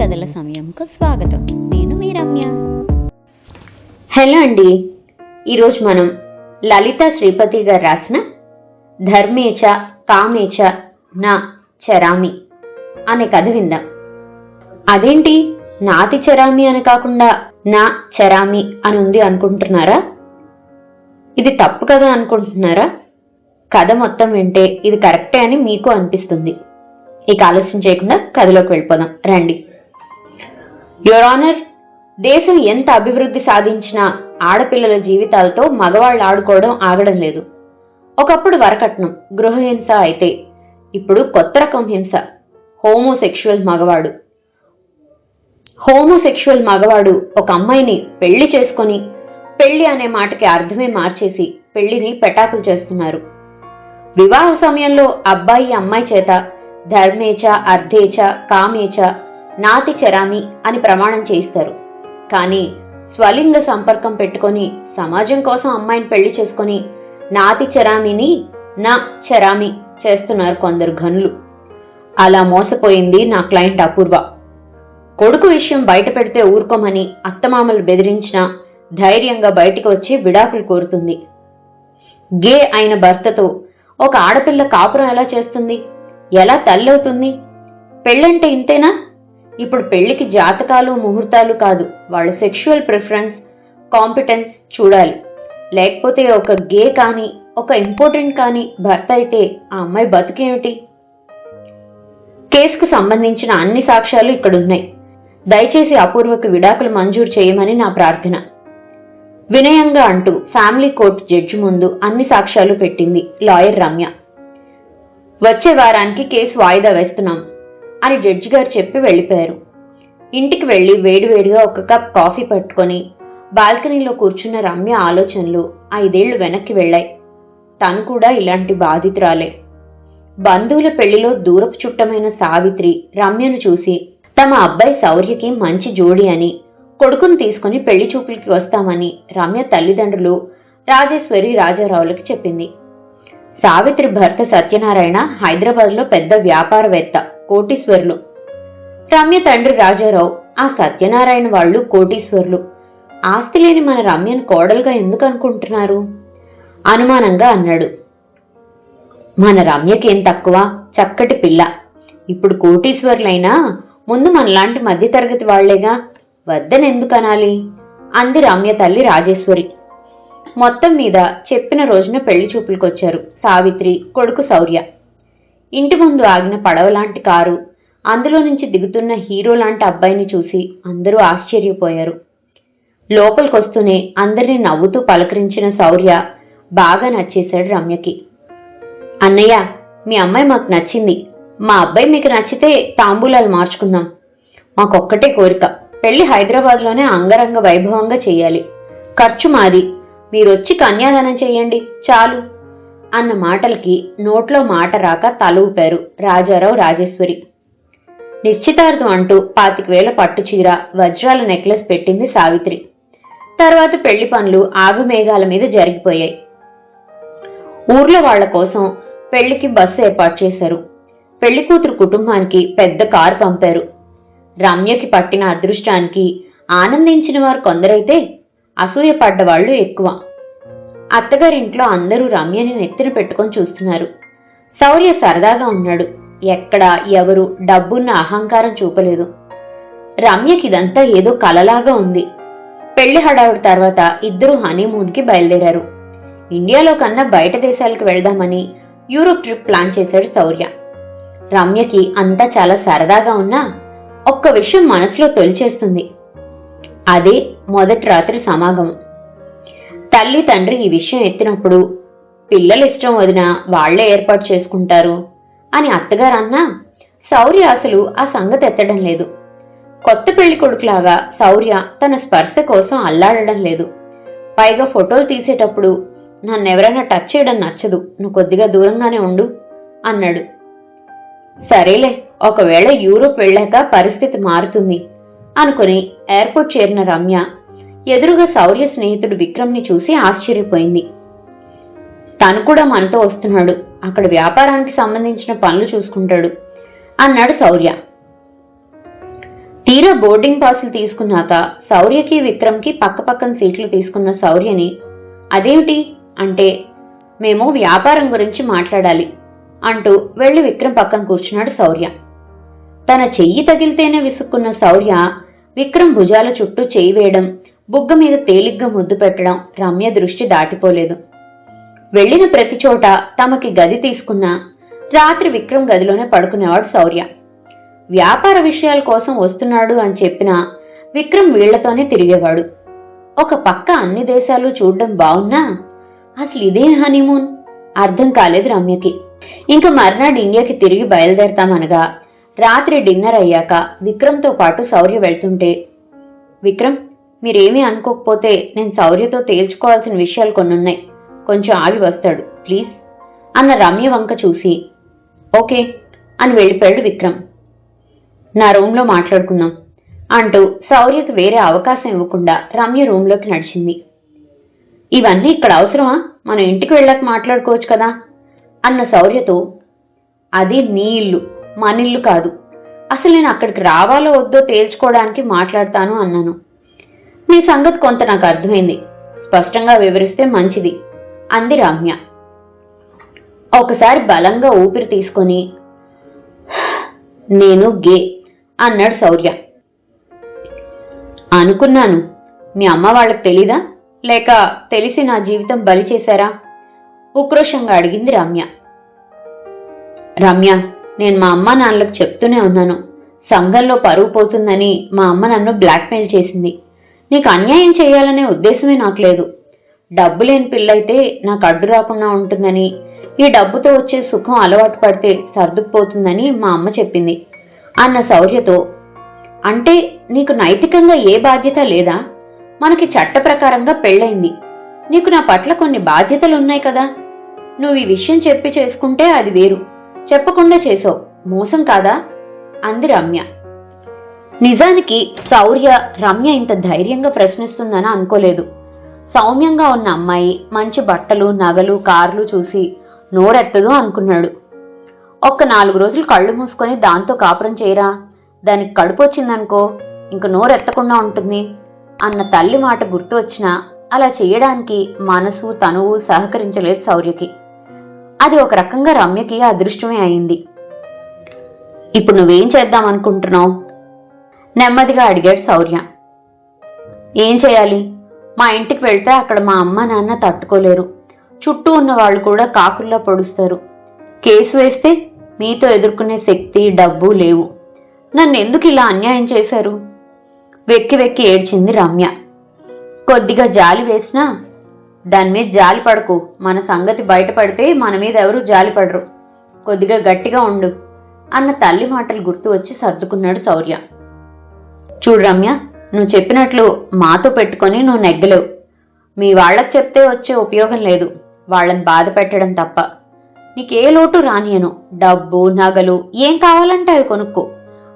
కథల సమయంకు స్వాగతం. నేను మీ రమ్య. హలో అండి. ఈరోజు మనం లలిత శ్రీపతి గారు రాసిన ధర్మేచ కామేచ నా చరామి అనే కథ విందాం. అదేంటి? నాతి చరామి అని కాకుండా నా చరామి అని ఉంది అనుకుంటున్నారా? ఇది తప్పు కదా అనుకుంటున్నారా? కథ మొత్తం వింటే ఇది కరెక్టే అని మీకు అనిపిస్తుంది. ఇక ఆలస్యం చేయకుండా కథలోకి వెళ్ళిపోదాం. రండి. యువర్ ఆనర్ దేశం ఎంత అభివృద్ధి సాధించినా ఆడపిల్లల జీవితాలతో మగవాళ్ళు ఆడుకోవడం ఆగడం లేదు. ఒకప్పుడు వరకట్నం గృహహింస అయితే ఇప్పుడు కొత్త రకం హింస హోమోసెక్షువల్ మగవాడు. హోమోసెక్షువల్ మగవాడు ఒక అమ్మాయిని పెళ్ళి చేసుకొని పెళ్ళి అనే మాటకి అర్థమే మార్చేసి పెళ్ళిని పెటాకులు చేస్తున్నారు. వివాహ సమయంలో అబ్బాయి అమ్మాయి చేత ధర్మేచ అర్ధేచ కామేచ నాతి చరామి అని ప్రమాణం చేయిస్తారు. కానీ స్వలింగ సంపర్కం పెట్టుకొని సమాజం కోసం అమ్మాయిని పెళ్ళి చేసుకొని నాతి చరామిని నా చరామి చేస్తున్నారు కొందరు గనులు అలా మోసపోయింది నా క్లయింట్ అపూర్వ. కొడుకు విషయం బయట పెడితే ఊరుకోమని అత్తమామలు బెదిరించినా ధైర్యంగా బయటికి వచ్చి విడాకులు కోరుతుంది. గే అయిన భర్తతో ఒక ఆడపిల్ల కాపురం ఎలా చేస్తుంది? ఎలా తల్లవుతుంది? పెళ్ళంటే ఇంతేనా? ఇప్పుడు పెళ్ళికి జాతకాలు ముహూర్తాలు కాదు. వాళ్ళ సెక్షువల్ ప్రిఫరెన్స్ కాంపిటెన్స్ చూడాలి. లేకపోతే ఒక గే కానీ ఒక ఇంపార్టెంట్ కానీ భర్త అయితే ఆ అమ్మాయి బతుకేమిటి? కేసుకు సంబంధించిన అన్ని సాక్ష్యాలు ఇక్కడున్నాయి. దయచేసి అపూర్వకు విడాకులు మంజూరు చేయమని నా ప్రార్థన. వినయంగా అంటూ ఫ్యామిలీ కోర్టు జడ్జి ముందు అన్ని సాక్ష్యాలు పెట్టింది లాయర్ రమ్య. వచ్చే వారానికి కేసు వాయిదా వేస్తున్నాం. అని జడ్జి గారు చెప్పి వెళ్ళిపోయారు. ఇంటికి వెళ్ళి వేడివేడిగా ఒక కప్ కాఫీ పట్టుకొని బాల్కనీలో కూర్చున్న రమ్య ఆలోచనలు ఐదేళ్ళు వెనక్కి వెళ్ళాయి. తను కూడా ఇలాంటి బాధితురాలే. బంధువుల పెళ్ళిలో దూరపు చుట్టమైన సావిత్రి రమ్యను చూసి తమ అబ్బాయి శౌర్యకి మంచి జోడి అని కొడుకును తీసుకుని పెళ్ళి చూపులకి వస్తామని రమ్య తల్లిదండ్రులు రాజేశ్వరి రాజారావులకి చెప్పింది. సావిత్రి భర్త సత్యనారాయణ హైదరాబాద్లో పెద్ద వ్యాపారవేత్త. కోటీశ్వరులు. రమ్య తండ్రి రాజారావు ఆ సత్యనారాయణ వాళ్ళు కోటీశ్వరులు. ఆస్తి లేని మన రమ్యను కోడలుగా ఎందుకు అనుకుంటున్నారు? అనుమానంగా అన్నాడు. మన రమ్యకేం తక్కువ? చక్కటి పిల్ల. ఇప్పుడు కోటీశ్వరులైనా ముందు మనలాంటి మధ్యతరగతి వాళ్ళేగా? వద్దనెందుకు అనాలి? అంది రమ్య తల్లి రాజేశ్వరి. మొత్తం మీద చెప్పిన రోజున పెళ్ళి చూపులకొచ్చారు సావిత్రి కొడుకు శౌర్య ఇంటి ముందు ఆగిన పడవలాంటి కారు. అందులో నుంచి దిగుతున్న హీరో లాంటి అబ్బాయిని చూసి అందరూ ఆశ్చర్యపోయారు. లోపలికొస్తూనే అందరినీ నవ్వుతూ పలకరించిన శౌర్య బాగా నచ్చేశాడు రమ్యకి. అన్నయ్య మీ అమ్మాయి మాకు నచ్చింది. మా అబ్బాయి మీకు నచ్చితే తాంబూలాలు మార్చుకుందాం. మాకొక్కటే కోరిక. పెళ్ళి హైదరాబాద్లోనే అంగరంగ వైభవంగా చేయాలి. ఖర్చు మాది. మీరొచ్చి కన్యాదానం చేయండి. చాలు. అన్న మాటలకి నోట్లో మాట రాక తల ఊపారు రాజారావు రాజేశ్వరి. నిశ్చితార్థం అంటూ పాతిక వేల పట్టు చీర వజ్రాల నెక్లెస్ పెట్టింది సావిత్రి. తర్వాత పెళ్ళి పనులు ఆగమేఘాల మీద జరిగిపోయాయి. ఊర్లో వాళ్ళ కోసం పెళ్ళికి బస్సు ఏర్పాటు చేశారు. పెళ్ళి కూతురు కుటుంబానికి పెద్ద కారు పంపారు. రమ్యకి పట్టిన అదృష్టానికి ఆనందించిన వారు కొందరైతే అసూయ పడ్డవాళ్ళు ఎక్కువ. అత్తగారింట్లో అందరూ రమ్యని నెత్తిన పెట్టుకొని చూస్తున్నారు. శౌర్య సరదాగా ఉన్నాడు. ఎక్కడ ఎవరు డబ్బున్న అహంకారం చూపలేదు. రమ్యకి ఇదంతా ఏదో కలలాగా ఉంది. పెళ్ళి హడావుడి తర్వాత ఇద్దరు హనీమూన్కి బయలుదేరారు. ఇండియాలో కన్నా బయట దేశాలకు వెళ్దామని యూరోప్ ట్రిప్ ప్లాన్ చేశాడు శౌర్య. రమ్యకి అంతా చాలా సరదాగా ఉన్నా ఒక్క విషయం మనసులో తొలిచేస్తుంది. అదే మొదటి రాత్రి సమాగమం. తల్లి తండ్రి ఈ విషయం ఎత్తినప్పుడు పిల్లలు ఇష్టం వదిన వాళ్ళే ఏర్పాటు చేసుకుంటారు అని అత్తగారు అన్నా శౌర్య అసలు ఆ సంగతి ఎత్తడం లేదు. కొత్త పెళ్ళి కొడుకులాగా శౌర్య తన స్పర్శ కోసం అల్లాడడం లేదు. పైగా ఫోటోలు తీసేటప్పుడు నన్నెవరైనా టచ్ చేయడం నచ్చదు. నువ్వు కొద్దిగా దూరంగానే ఉండు అన్నాడు. సరేలే ఒకవేళ యూరోప్ వెళ్ళాక పరిస్థితి మారుతుంది అనుకుని ఎయిర్పోర్ట్ చేరిన రమ్య ఎదురుగా శౌర్య స్నేహితుడు విక్రమ్ని చూసి ఆశ్చర్యపోయింది. తను కూడా మనతో వస్తున్నాడు. అక్కడ వ్యాపారానికి సంబంధించిన పనులు చూసుకుంటాడు అన్నాడు శౌర్య తీరా బోర్డింగ్ పాసులు తీసుకున్నాక శౌర్యకి విక్రమ్కి పక్కపక్కన సీట్లు తీసుకున్న శౌర్యని అదేమిటి? అంటే మేము వ్యాపారం గురించి మాట్లాడాలి అంటూ వెళ్ళి విక్రమ్ పక్కన కూర్చున్నాడు శౌర్య తన చెయ్యి తగిలితేనే విసుక్కున్న శౌర్య విక్రమ్ భుజాల చుట్టూ చేయి వేయడం బుగ్గ మీద తేలిగ్గా ముద్దు పెట్టడం రమ్య దృష్టి దాటిపోలేదు. వెళ్ళిన ప్రతి చోట తమకి గది తీసుకున్నా రాత్రి విక్రమ్ గదిలోనే పడుకునేవాడు శౌర్య. వ్యాపార విషయాల కోసం వస్తున్నాడు అని చెప్పినా విక్రమ్ వీళ్ళతోనే తిరిగేవాడు. ఒక పక్క అన్ని దేశాలు చూడడం బావున్నా అసలు ఇదే హనీమూన్? అర్థం కాలేదు రమ్యకి. ఇంకా మర్నాడు ఇండియాకి తిరిగి బయలుదేరతామనగా రాత్రి డిన్నర్ అయ్యాక విక్రమ్తో పాటు శౌర్య వెళ్తుంటే విక్రమ్ మీరేమీ అనుకోకపోతే నేను శౌర్యతో తేల్చుకోవాల్సిన విషయాలు కొన్నున్నాయి. కొంచెం ఆగి వస్తాడు. ప్లీజ్. అన్న రమ్య వంక చూసి ఓకే అని వెళ్ళిపోయాడు విక్రమ్. నా రూమ్లో మాట్లాడుకుందాం అంటూ శౌర్యకి వేరే అవకాశం ఇవ్వకుండా రమ్య రూమ్లోకి నడిచింది. ఇవన్నీ ఇక్కడ అవసరమా? మనం ఇంటికి వెళ్ళాక మాట్లాడుకోవచ్చు కదా? అన్న శౌర్యతో అది నీ ఇల్లు మన ఇల్లు కాదు. అసలు నేను అక్కడికి రావాలో వద్దో తేల్చుకోవడానికి మాట్లాడతాను అన్నాను. నీ సంగతి కొంత నాకు అర్థమైంది. స్పష్టంగా వివరిస్తే మంచిది. అంది రమ్య. ఒకసారి బలంగా ఊపిరి తీసుకొని నేను గే అన్నాడు శౌర్య. అనుకున్నాను. మీ అమ్మ వాళ్ళకి తెలీదా? లేక తెలిసి నా జీవితం బలి చేశారా? ఉక్రోషంగా అడిగింది రమ్య. రమ్య నేను మా అమ్మ నాన్నలకు చెప్తూనే ఉన్నాను. సంఘంలో పరువు పోతుందని మా అమ్మ నన్ను బ్లాక్మెయిల్ చేసింది. నీకు అన్యాయం చేయాలనే ఉద్దేశమే నాకు లేదు. డబ్బు లేని పిల్లయితే నాకు అడ్డు రాకుండా ఉంటుందని ఈ డబ్బుతో వచ్చే సుఖం అలవాటు పడితే సర్దుకుపోతుందని మా అమ్మ చెప్పింది. అన్న శౌర్యతో అంటే నీకు నైతికంగా ఏ బాధ్యత లేదా? మనకి చట్ట ప్రకారంగా పెళ్ళైంది. నీకు నా పట్ల కొన్ని బాధ్యతలు ఉన్నాయి కదా. నువ్వు ఈ విషయం చెప్పి చేసుకుంటే అది వేరు. చెప్పకుండా చేసావు. మోసం కాదా? అంది రమ్య. నిజానికి శౌర్య రమ్య ఇంత ధైర్యంగా ప్రశ్నిస్తుందని అనుకోలేదు. సౌమ్యంగా ఉన్న అమ్మాయి మంచి బట్టలు నగలు కార్లు చూసి నోరెత్తదు అనుకున్నాడు. ఒక్క నాలుగు రోజులు కళ్ళు మూసుకొని దాంతో కాపురం చేయరా? దానికి కడుపు వచ్చిందనుకో ఇంక నోరెత్తకుండా ఉంటుంది. అన్న తల్లి మాట గుర్తు వచ్చినా అలా చేయడానికి మనసు తనువు సహకరించలేదు శౌర్యకి అది ఒక రకంగా రమ్యకి అదృష్టమే అయింది. ఇప్పుడు నువ్వేం చేద్దాం అనుకుంటున్నావు నెమ్మదిగా అడిగాడు శౌర్య. ఏం చేయాలి? మా ఇంటికి వెళ్తే అక్కడ మా అమ్మ నాన్న తట్టుకోలేరు. చుట్టూ ఉన్న వాళ్ళు కూడా కాకుల్లా పొడుస్తారు. కేసు వేస్తే మీతో ఎదుర్కొనే శక్తి డబ్బు లేవు. నన్ను ఎందుకు ఇలా అన్యాయం చేశారు? వెక్కి వెక్కి ఏడ్చింది రమ్య. కొద్దిగా జాలి వేసినా దాని మీద జాలి పడకు. మన సంగతి బయటపడితే మన మీద ఎవరూ జాలి పడరు. కొద్దిగా గట్టిగా ఉండు అన్న తల్లి మాటలు గుర్తు వచ్చి సర్దుకున్నాడు శౌర్య. చూడు రమ్య నువ్వు చెప్పినట్లు మాతో పెట్టుకొని నువ్వు నెగ్గలేవు. మీ వాళ్ళకి చెప్తే వచ్చే ఉపయోగం లేదు. వాళ్ళని బాధ పెట్టడం తప్ప. నీకే లోటు రానియను. డబ్బు నగలు ఏం కావాలంటే అవి కొనుక్కో.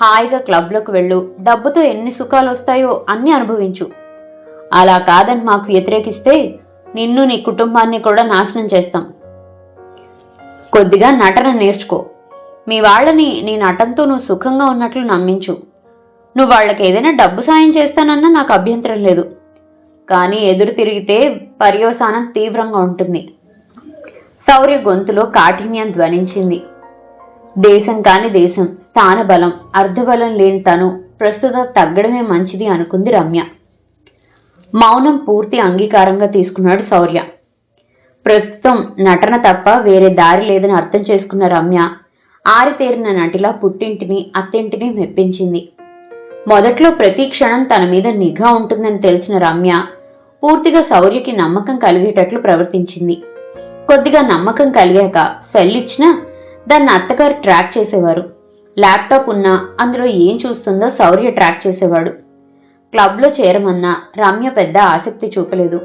హాయిగా క్లబ్లకు వెళ్ళు. డబ్బుతో ఎన్ని సుఖాలు వస్తాయో అన్ని అనుభవించు. అలా కాదని మాకు వ్యతిరేకిస్తే నిన్ను నీ కుటుంబాన్ని కూడా నాశనం చేస్తాం. కొద్దిగా నటన నేర్చుకో. మీ వాళ్ళని నీ నటనతో నువ్వు సుఖంగా ఉన్నట్లు నమ్మించు. నువ్వు వాళ్ళకి ఏదైనా డబ్బు సాయం చేస్తానన్నా నాకు అభ్యంతరం లేదు. కానీ ఎదురు తిరిగితే పర్యవసానం తీవ్రంగా ఉంటుంది. శౌర్య గొంతులో కాఠిన్యం ధ్వనించింది. దేశం కాని దేశం స్థానబలం అర్ధబలం లేని తను ప్రస్తుతం తగ్గడమే మంచిది అనుకుంది రమ్య. మౌనం పూర్తి అంగీకారంగా తీసుకున్నాడు శౌర్య. ప్రస్తుతం నటన తప్ప వేరే దారి లేదని అర్థం చేసుకున్న రమ్య ఆరితేరిన నటిలా పుట్టింటిని అత్తింటిని మెప్పించింది. మొదట్లో ప్రతి క్షణం తన మీద నిఘా ఉంటుందని తెలిసిన రమ్య పూర్తిగా శౌర్యకి నమ్మకం కలిగేటట్లు ప్రవర్తించింది. కొద్దిగా నమ్మకం కలిగాక సెల్ ఇచ్చినా దాన్ని అత్తగారు ట్రాక్ చేసేవారు. ల్యాప్టాప్ ఉన్నా అందులో ఏం చూస్తుందో శౌర్య ట్రాక్ చేసేవాడు. క్లబ్లో చేరమన్నా రమ్య పెద్ద ఆసక్తి చూపలేదు.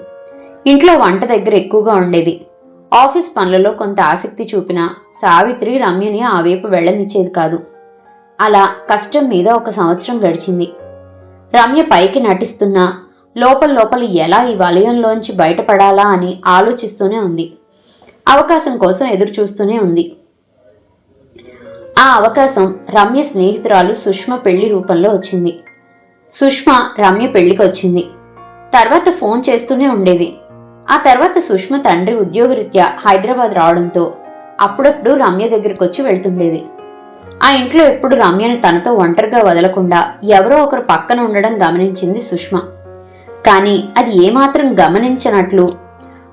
ఇంట్లో వంట దగ్గర ఎక్కువగా ఉండేది. ఆఫీస్ పనులలో కొంత ఆసక్తి చూపినా సావిత్రి రమ్యని ఆ వైపు వెళ్ళనిచ్చేది కాదు. అలా కష్టం మీద ఒక సంవత్సరం గడిచింది. రమ్య పైకి నటిస్తున్నా లోపల లోపల ఎలా ఈ వలయంలోంచి బయటపడాలా అని ఆలోచిస్తూనే ఉంది. అవకాశం కోసం ఎదురు చూస్తూనే ఉంది. ఆ అవకాశం రమ్య స్నేహితురాలు సుష్మ పెళ్ళి రూపంలో వచ్చింది. సుష్మ రమ్య పెళ్ళికి వచ్చింది. తర్వాత ఫోన్ చేస్తూనే ఉండేది. ఆ తర్వాత సుష్మ తండ్రి ఉద్యోగరీత్యా హైదరాబాద్ రావడంతో అప్పుడప్పుడు రమ్య దగ్గరికి వచ్చి వెళ్తుండేది. ఆ ఇంట్లో ఎప్పుడు రమ్యను తనతో ఒంటరిగా వదలకుండా ఎవరో ఒకరు పక్కన ఉండడం గమనించింది సుష్మ. కానీ అది ఏమాత్రం గమనించనట్లు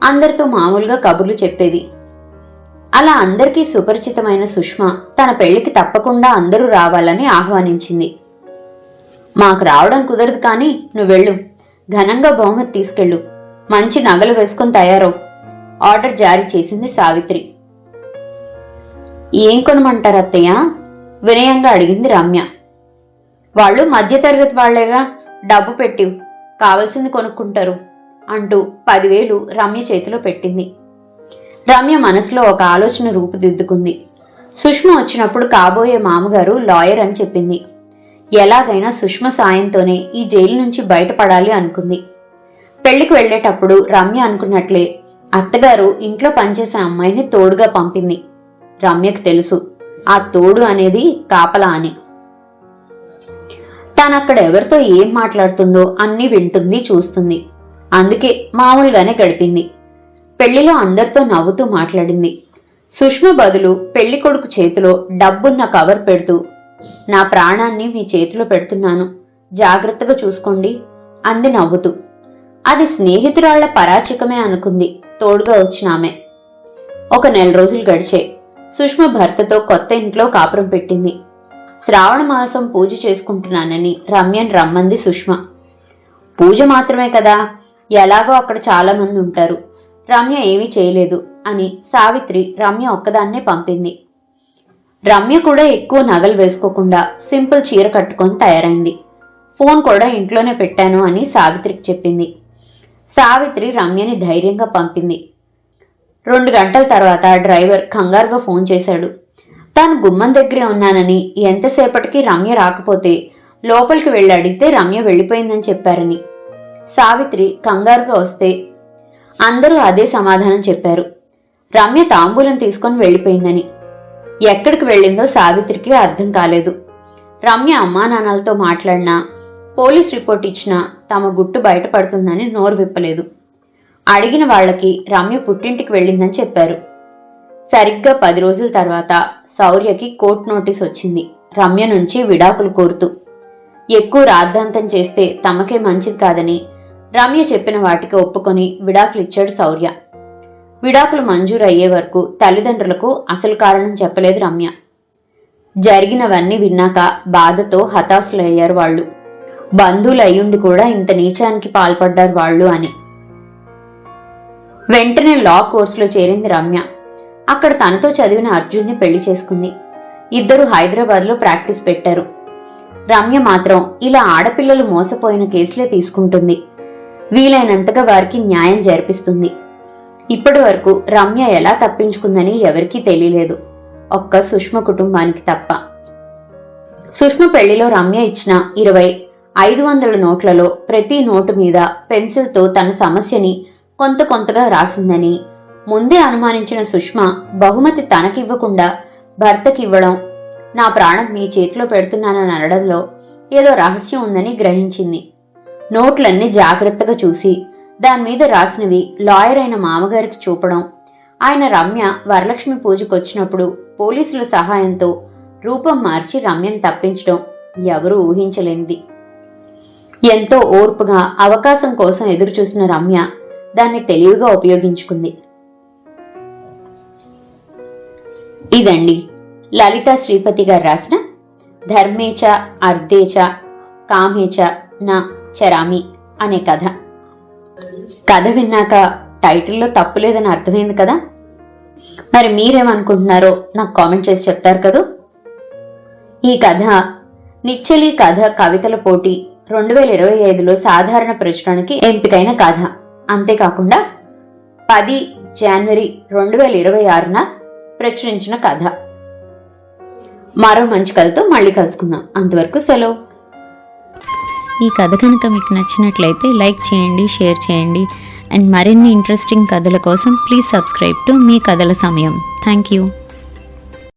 అందరితో మామూలుగా కబుర్లు చెప్పేది. అలా అందరికీ సుపరిచితమైన సుష్మ తన పెళ్ళికి తప్పకుండా అందరూ రావాలని ఆహ్వానించింది. మాకు రావడం కుదరదు కానీ నువ్వెళ్ళు ఘనంగా బహుమతి తీసుకెళ్ళు. మంచి నగలు వేసుకొని తయారవు. ఆర్డర్ జారీ చేసింది సావిత్రి. ఏం కొనమంటారు అత్తయ్య వినయంగా అడిగింది రమ్య. వాళ్ళు మధ్యతరగతి వాళ్ళేగా డబ్బు పెట్టి కావలసింది కొనుక్కుంటారు అంటూ పదివేలు రమ్య చేతిలో పెట్టింది. రమ్య మనసులో ఒక ఆలోచన రూపుదిద్దుకుంది. సుష్మ వచ్చినప్పుడు కాబోయే మామగారు లాయర్ అని చెప్పింది. ఎలాగైనా సుష్మ సాయంతోనే ఈ జైలు నుంచి బయటపడాలి అనుకుంది. పెళ్ళికి వెళ్ళేటప్పుడు రమ్య అనుకున్నట్లే అత్తగారు ఇంట్లో పనిచేసే అమ్మాయిని తోడుగా పంపింది రమ్యకు తెలుసు. ఆ తోడు అనేది కాపలా అని. తానక్కడ ఎవరితో ఏం మాట్లాడుతుందో అన్నీ వింటుంది చూస్తుంది. అందుకే మామూలుగానే గడిపింది. పెళ్ళిలో అందరితో నవ్వుతూ మాట్లాడింది. సుష్మ బదులు పెళ్ళి కొడుకు చేతిలో డబ్బున్న కవర్ పెడుతూ నా ప్రాణాన్ని మీ చేతిలో పెడుతున్నాను. జాగ్రత్తగా చూసుకోండి అంది నవ్వుతూ. అది స్నేహితురాళ్ళ పరాచికమే అనుకుంది తోడుగా వచ్చిన ఆమె. ఒక నెల రోజులు గడిచాయి. సుష్మ భర్తతో కొత్త ఇంట్లో కాపురం పెట్టింది. శ్రావణ మాసం పూజ చేసుకుంటున్నానని రమ్యన్ రమ్మంది సుష్మ. పూజ మాత్రమే కదా ఎలాగో అక్కడ చాలా మంది ఉంటారు. రమ్య ఏమీ చేయలేదు అని సావిత్రి రమ్య ఒక్కదాన్నే పంపింది. రమ్య కూడా ఎక్కువ నగలు వేసుకోకుండా సింపుల్ చీర కట్టుకొని తయారైంది. ఫోన్ కూడా ఇంట్లోనే పెట్టాను అని సావిత్రికి చెప్పింది. సావిత్రి రమ్యని ధైర్యంగా పంపింది. రెండు గంటల తర్వాత డ్రైవర్ కంగారుగా ఫోన్ చేశాడు. తాను గుమ్మం దగ్గరే ఉన్నానని ఎంతసేపటికి రమ్య రాకపోతే లోపలికి వెళ్ళి అడిగితే రమ్య వెళ్ళిపోయిందని చెప్పారని. సావిత్రి కంగారుగా వస్తే అందరూ అదే సమాధానం చెప్పారు. రమ్య తాంబూలం తీసుకొని వెళ్ళిపోయిందని. ఎక్కడికి వెళ్ళిందో సావిత్రికి అర్థం కాలేదు. రమ్య అమ్మానాన్నలతో మాట్లాడినా పోలీస్ రిపోర్ట్ ఇచ్చినా తమ గుట్టు బయటపడుతుందని నోరు విప్పలేదు. అడిగిన వాళ్ళకి రమ్య పుట్టింటికి వెళ్ళిందని చెప్పారు. సరిగ్గా పది రోజుల తర్వాత శౌర్యకి కోర్టు నోటీస్ వచ్చింది. రమ్య నుంచి విడాకులు కోరుతూ ఎక్కువ రాద్ధాంతం చేస్తే తమకే మంచిది కాదని రమ్య చెప్పిన వాటికి ఒప్పుకొని విడాకులు ఇచ్చాడు శౌర్య. విడాకులు మంజూరు అయ్యే వరకు తల్లిదండ్రులకు అసలు కారణం చెప్పలేదు రమ్య. జరిగినవన్నీ విన్నాక బాధతో హతాశులయ్యారు వాళ్ళు. బంధువులు అయ్యుండి కూడా ఇంత నీచానికి పాల్పడ్డారు వాళ్ళు అని. వెంటనే లా కోర్సులో చేరింది రమ్య. అక్కడ తనతో చదివిన అర్జున్ని పెళ్ళి చేసుకుంది. ఇద్దరు హైదరాబాద్లో ప్రాక్టీస్ పెట్టారు. రమ్య మాత్రం ఇలా ఆడపిల్లలు మోసపోయిన కేసులే తీసుకుంటుంది. వీలైనంతగా వారికి న్యాయం జరిపిస్తుంది. ఇప్పటి వరకు రమ్య ఎలా తప్పించుకుందని ఎవరికీ తెలియలేదు. ఒక్క సుష్మ కుటుంబానికి తప్ప. సుష్మ పెళ్ళిలో రమ్య ఇచ్చిన ఇరవై ఐదు వందల నోట్లలో ప్రతి నోటు మీద పెన్సిల్తో తన సమస్యని కొంత కొంతగా రాసిందని. ముందే అనుమానించిన సుష్మా బహుమతి తనకివ్వకుండా భర్తకివ్వడం నా ప్రాణం మీ చేతిలో పెడుతున్నానని అనడంలో ఏదో రహస్యం ఉందని గ్రహించింది. నోట్లన్నీ జాగ్రత్తగా చూసి దాని మీద రాసినవి లాయర్ అయిన మామగారికి చూపడం. ఆయన రమ్య వరలక్ష్మి పూజకొచ్చినప్పుడు పోలీసుల సహాయంతో రూపం మార్చి రమ్యను తప్పించడం ఎవరూ ఊహించలేనిది. ఎంతో ఓర్పుగా అవకాశం కోసం ఎదురుచూసిన రమ్య దాన్ని తెలివిగా ఉపయోగించుకుంది. ఇదండి లలిత శ్రీపతి గారు రాసిన ధర్మేచ అర్ధేచ కామేచ నా చరామి అనే కథ. కథ విన్నాక టైటిల్లో తప్పు లేదని అర్థమైంది కదా? మరి మీరేమనుకుంటున్నారో నాకు కామెంట్ చేసి చెప్తారు కదూ? ఈ కథ నిచ్చలి కథ కవితల పోటీ రెండు వేల ఇరవై ఐదులో సాధారణ ప్రచురణకి ఎంపికైన కథ. అంతేకాకుండా పది జనవరి రెండు వేల ఇరవై ఆరున ప్రచురించిన కథ. మరో మంచి కథతో మళ్ళీ కలుసుకుందాం. అంతవరకు సెలవు. ఈ కథ కనుక మీకు నచ్చినట్లయితే లైక్ చేయండి షేర్ చేయండి. అండ్ మరిన్ని ఇంట్రెస్టింగ్ కథల కోసం ప్లీజ్ సబ్స్క్రైబ్ టు మీ కథల సమయం. Thank you.